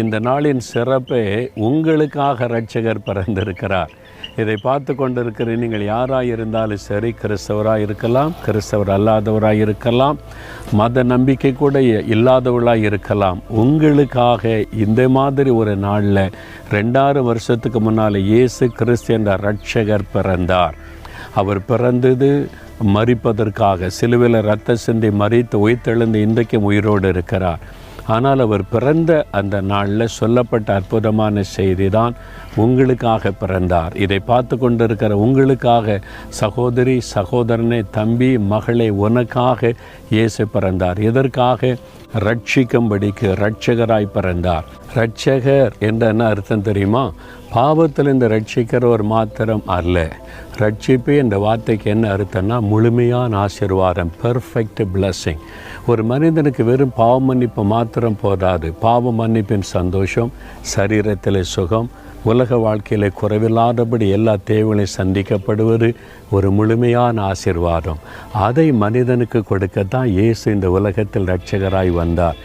இந்த நாளின் சிறப்பே உங்களுக்காக ரட்சகர் பிறந்திருக்கிறார். இதை பார்த்து கொண்டிருக்கிற நீங்கள் யாராக இருந்தாலும் சரி கிறிஸ்தவராக இருக்கலாம் கிறிஸ்தவர் அல்லாதவராக இருக்கலாம் மத நம்பிக்கை கூட இல்லாதவர்களாக இருக்கலாம். உங்களுக்காக இந்த மாதிரி ஒரு நாளில் ரெண்டாயிரம் வருஷத்துக்கு முன்னால் இயேசு கிறிஸ்து என்ற ரட்சகர் பிறந்தார். அவர் பிறந்தது மறிப்பதற்காக சிலுவையில் ரத்த சிந்தி மறித்து உயிர்த்தெழுந்து இன்றைக்கும் உயிரோடு இருக்கிறார். ஆனால் அவர் பிறந்த அந்த நாளில் சொல்லப்பட்ட அற்புதமான செய்தி தான் உங்களுக்காக பிறந்தார். இதை பார்த்து கொண்டிருக்கிற உங்களுக்காக சகோதரி சகோதரனே தம்பி மகளே உனக்காக இயேசு பிறந்தார். எதற்காக? ரட்சிக்கும்படிக்கு ரட்சகராய் பிறந்தார். ரட்சகர் என்ற என்ன அர்த்தம் தெரியுமா? பாவத்திலிருந்து ரட்சிக்கிறவர் மாத்திரம் அல்ல. ரட்சிப்பு என்ற வார்த்தைக்கு என்ன அர்த்தம்னா முழுமையான ஆசீர்வாதம் பெர்ஃபெக்ட் பிளஸ்ஸிங் ஒரு மனிதனுக்கு வெறும் பாவ மன்னிப்பு மாத்திரம் போதாது. பாவ மன்னிப்பின் சந்தோஷம் சரீரத்தில் சுகம் உலக வாழ்க்கையில் குறைவில்லாதபடி எல்லா தேவைகளையும் சந்திக்கப்படுவது ஒரு முழுமையான ஆசிர்வாதம். அதை மனிதனுக்கு கொடுக்கத்தான் இயேசு இந்த உலகத்தில் ரட்சகராய் வந்தார்.